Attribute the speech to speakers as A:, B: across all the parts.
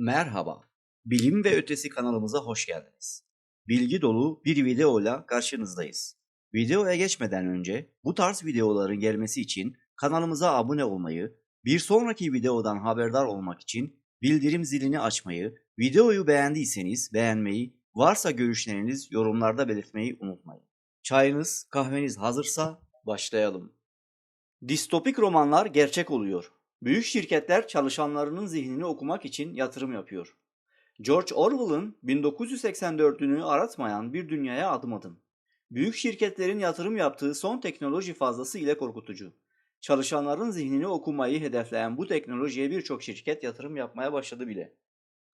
A: Merhaba. Bilim ve Ötesi kanalımıza hoş geldiniz. Bilgi dolu bir videoyla karşınızdayız. Videoya geçmeden önce bu tarz videoların gelmesi için kanalımıza abone olmayı, bir sonraki videodan haberdar olmak için bildirim zilini açmayı, videoyu beğendiyseniz beğenmeyi, varsa görüşleriniz yorumlarda belirtmeyi unutmayın. Çayınız, kahveniz hazırsa başlayalım. Distopik romanlar gerçek oluyor. Büyük şirketler çalışanlarının zihnini okumak için yatırım yapıyor. George Orwell'ın 1984'ünü aratmayan bir dünyaya adım adım. Büyük şirketlerin yatırım yaptığı son teknoloji fazlası ile korkutucu. Çalışanların zihnini okumayı hedefleyen bu teknolojiye birçok şirket yatırım yapmaya başladı bile.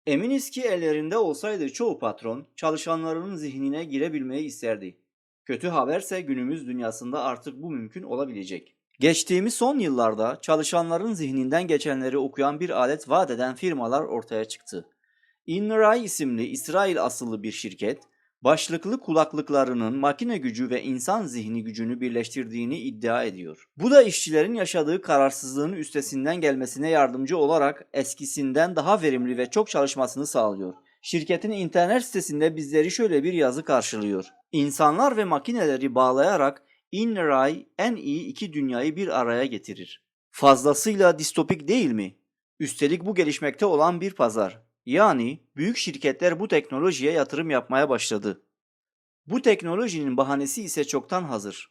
A: Eminiz ki ellerinde olsaydı çoğu patron çalışanlarının zihnine girebilmeyi isterdi. Kötü haberse günümüz dünyasında artık bu mümkün olabilecek. Geçtiğimiz son yıllarda çalışanların zihninden geçenleri okuyan bir alet vaat eden firmalar ortaya çıktı. InRay isimli İsrail asıllı bir şirket, başlıklı kulaklıklarının makine gücü ve insan zihni gücünü birleştirdiğini iddia ediyor. Bu da işçilerin yaşadığı kararsızlığın üstesinden gelmesine yardımcı olarak eskisinden daha verimli ve çok çalışmasını sağlıyor. Şirketin internet sitesinde bizleri şöyle bir yazı karşılıyor. İnsanlar ve makineleri bağlayarak InRay en iyi iki dünyayı bir araya getirir. Fazlasıyla distopik değil mi? Üstelik bu gelişmekte olan bir pazar. Yani büyük şirketler bu teknolojiye yatırım yapmaya başladı. Bu teknolojinin bahanesi ise çoktan hazır.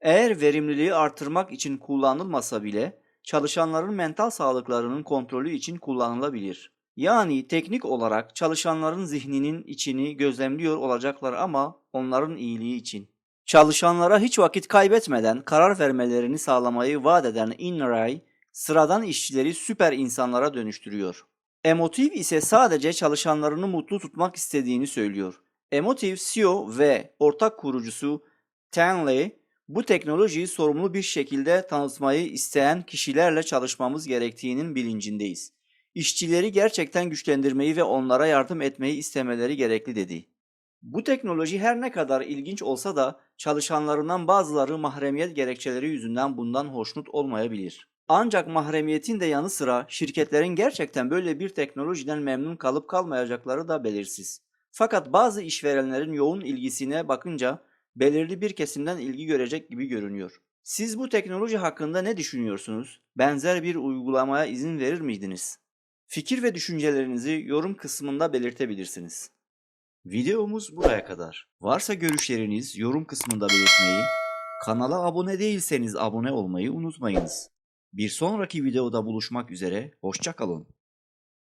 A: Eğer verimliliği artırmak için kullanılmasa bile çalışanların mental sağlıklarının kontrolü için kullanılabilir. Yani teknik olarak çalışanların zihninin içini gözlemliyor olacaklar ama onların iyiliği için. Çalışanlara hiç vakit kaybetmeden karar vermelerini sağlamayı vaat eden InRay, sıradan işçileri süper insanlara dönüştürüyor. Emotive ise sadece çalışanlarını mutlu tutmak istediğini söylüyor. Emotive CEO ve ortak kurucusu Stanley, bu teknolojiyi sorumlu bir şekilde tanıtmayı isteyen kişilerle çalışmamız gerektiğinin bilincindeyiz. İşçileri gerçekten güçlendirmeyi ve onlara yardım etmeyi istemeleri gerekli dedi. Bu teknoloji her ne kadar ilginç olsa da çalışanlarından bazıları mahremiyet gerekçeleri yüzünden bundan hoşnut olmayabilir. Ancak mahremiyetin de yanı sıra şirketlerin gerçekten böyle bir teknolojiden memnun kalıp kalmayacakları da belirsiz. Fakat bazı işverenlerin yoğun ilgisine bakınca belirli bir kesimden ilgi görecek gibi görünüyor. Siz bu teknoloji hakkında ne düşünüyorsunuz? Benzer bir uygulamaya izin verir miydiniz? Fikir ve düşüncelerinizi yorum kısmında belirtebilirsiniz. Videomuz buraya kadar. Varsa görüşleriniz yorum kısmında belirtmeyi, kanala abone değilseniz abone olmayı unutmayınız. Bir sonraki videoda buluşmak üzere, hoşçakalın.